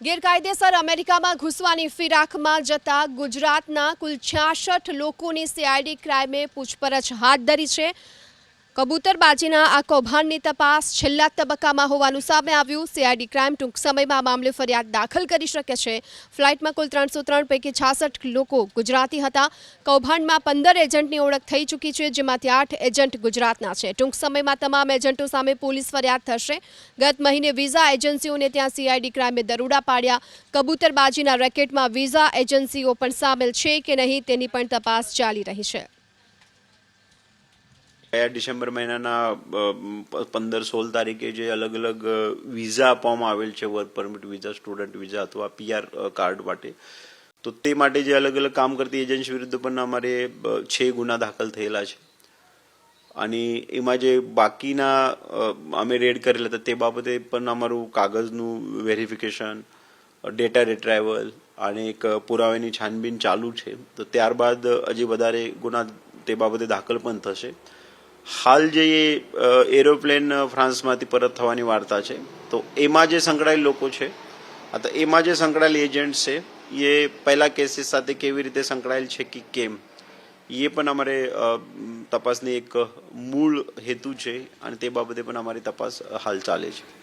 ગેરકાયદેસર અમેરિકામાં ઘૂસવાની ફિરાકમાં જતા ગુજરાતના કુલ છ્યાસઠ લોકોની સીઆઈડી ક્રાઇમે પૂછપરછ હાથ ધરી છે. કબૂતરબાજીના આ કૌભાંડની તપાસ છેલ્લા તબક્કામાં હોવાનું સામે આવ્યું. સીઆઈડી ક્રાઇમ ટૂંક સમયમાં મામલે ફરિયાદ દાખલ કરી શકે છે. ફ્લાઇટમાં કુલ ત્રણસો ત્રણ પૈકી છાસઠ લોકો ગુજરાતી હતા. કૌભાંડમાં પંદર એજન્ટની ઓળખ થઈ ચૂકી છે, જેમાંથી આઠ એજન્ટ ગુજરાતના છે. ટૂંક સમયમાં તમામ એજન્ટો સામે પોલીસ ફરિયાદ થશે. ગત મહિને વિઝા એજન્સીઓને ત્યાં સીઆઈડી ક્રાઇમે દરોડા પાડ્યા. કબૂતરબાજીના રેકેટમાં વિઝા એજન્સીઓ પણ સામેલ છે કે નહીં તેની પણ તપાસ ચાલી રહી છે. ગયા ડિસેમ્બર મહિનાના પંદર સોળ તારીખે જે અલગ અલગ વિઝા આપવામાં આવેલ છે work permit visa student visa અથવા પીઆર કાર્ડ માટે. તો તે માટે જે અલગ અલગ કામ કરતી એજન્સી વિરુદ્ધ પણ અમારે છ ગુના દાખલ થયેલા છે. અને એમાં જે બાકીના અમે રેડ કરેલા હતા તે બાબતે પણ અમારું કાગળનું વેરિફિકેશન ડેટા રિટ્રાઇવલ અને એક પુરાવાની છાનબીન ચાલુ છે. તો ત્યારબાદ હજી વધારે ગુના તે બાબતે દાખલ પણ થશે. હાલ જે એરોપ્લેન ફ્રાન્સમાંથી પરત થવાની વાર્તા છે, તો એમાં જે સંકળાયેલ લોકો છે અથવા એમાં જે સંકળાયેલ એજન્ટ છે, એ પહેલા કેસીસ સાથે કેવી રીતે સંકળાયેલ છે કે કેમ, એ પણ અમારે તપાસની એક મૂળ હેતુ છે અને તે બાબતે પણ અમારી તપાસ હાલ ચાલે છે.